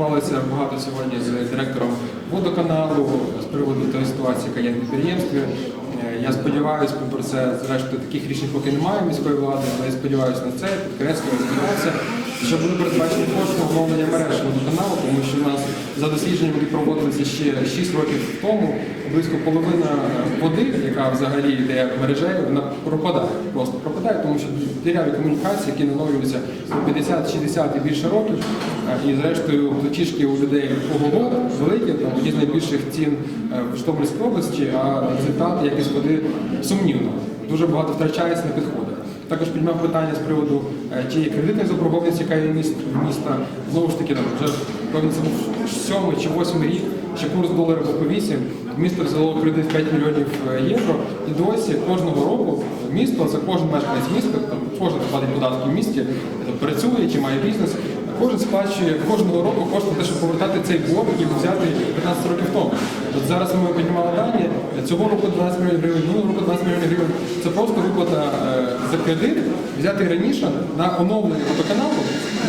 спілкувалися багато сьогодні з директором водоканалу з приводу тої ситуації, яка є в підприємстві. Е, Я сподіваюся, про це зрештою таких рішень поки немає міської влади, але я сподіваюся на це, підкреслюю, сподіваюся, що буде передбачені кошти оновлення мереж водоканалу, тому що у нас за дослідженням, які проводилися ще 6 років тому, близько половина води, яка взагалі йде мережею, вона пропадає, просто пропадає, тому що діряві комунікації, які нановлюються по 50, 60 і більше років, е, і зрештою платіжки у людей ого великі, там одні з найбільших цін е, в Житомирській області, а результат якість води сумнівно. Дуже багато втрачається на підходах. Також підняв питання з приводу е, тієї кредитної заборгованості, яка є в міст- міста. Знову ж таки, вже певно це був сьомий чи восьмий рік, ще курс долара був по 8, місто взяло кредит 5 мільйонів е, євро. І досі кожного року місто за кожен мешканець міста, там кожен платить податки в місті, працює чи має бізнес. Кожен сплачує кожного року кошти те, щоб повертати цей борг, який був взятий 15 років тому. От зараз ми піднімали дані, цього року 12 мільйонів гривень, минулого року 12 мільйонів гривень. Це просто виплата е, за кредит, взятий раніше на оновлення водоканалу,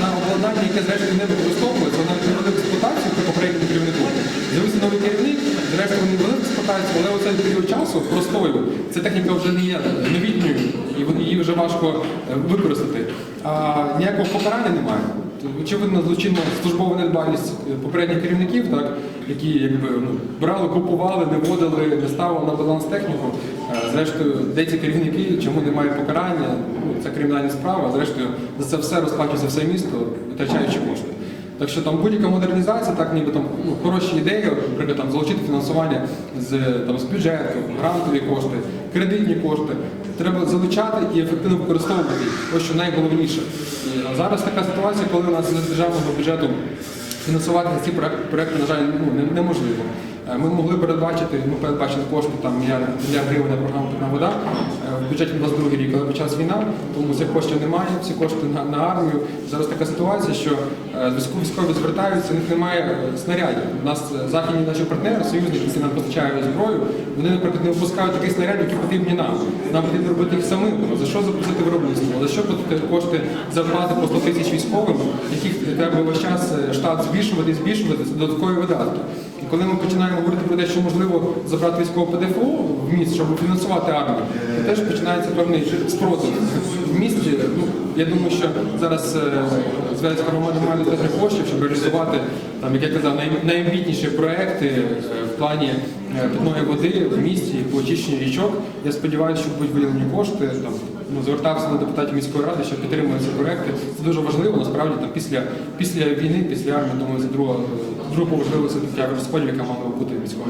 на обладнання, яке зрештою не використовується, вона не в експлуатацію при попередньому керівнику. З'явився новий керівник, зрештою вони ввели в експлуатацію, але оцей період часу простою, ця техніка вже не є новітньою, і її вже важко е, використати. А ніякого покарання немає. Очевидно, злочинна службова недбалість попередніх керівників, так, які якби, ну, брали, купували, не водили, не ставили на баланс техніку. Е, Зрештою, де ці керівники, чому немає покарання, ну, це кримінальна справа, зрештою, за це все розплачується все місто, витрачаючи кошти. Так що там будь-яка модернізація, так ніби там ну, хороші ідеї, наприклад, там залучити фінансування з, там, з бюджету, грантові кошти, кредитні кошти. Треба залучати і ефективно використовувати їх. Ось що найголовніше. Зараз така ситуація, коли у нас з державного бюджету фінансувати ці проекти, на жаль, ну, не- неможливо. Е, Ми могли передбачити, ми передбачили кошти там мільярд, гривень на програму «Питна вода е, в бюджеті 22 рік, але почалась війна, тому цих коштів немає, всі кошти на, на армію. Зараз така ситуація, що е, військові звертаються, у них немає снарядів. У нас західні наші партнери, союзники, які нам постачають зброю, вони, наприклад, не випускають таких снарядів, які потрібні нам. Нам потрібно робити їх самим. За що запустити виробництво? За що платити кошти зарплати по 100 тисяч військовим, яких треба весь час штат збільшувати збільшувати, це додаткові видатки. Коли ми починаємо говорити про те, що можливо забрати військове ПДФО в міст, щоб фінансувати армію, то теж починається певний спротив в місті. Ну, я думаю, що зараз е, Зеленська громада має достатньо коштів, щоб реалізувати там, як я казав, най- найамбітніші проекти е, в плані е, питної води в місті по очищенню річок. Я сподіваюся, що будуть виділені кошти. Там, ну, звертався до депутатів міської ради, що підтримує ці проекти. Це дуже важливо, насправді там після, після війни, після армії, думаю, це друга, друга по це розподіл, яка мала бути в міському.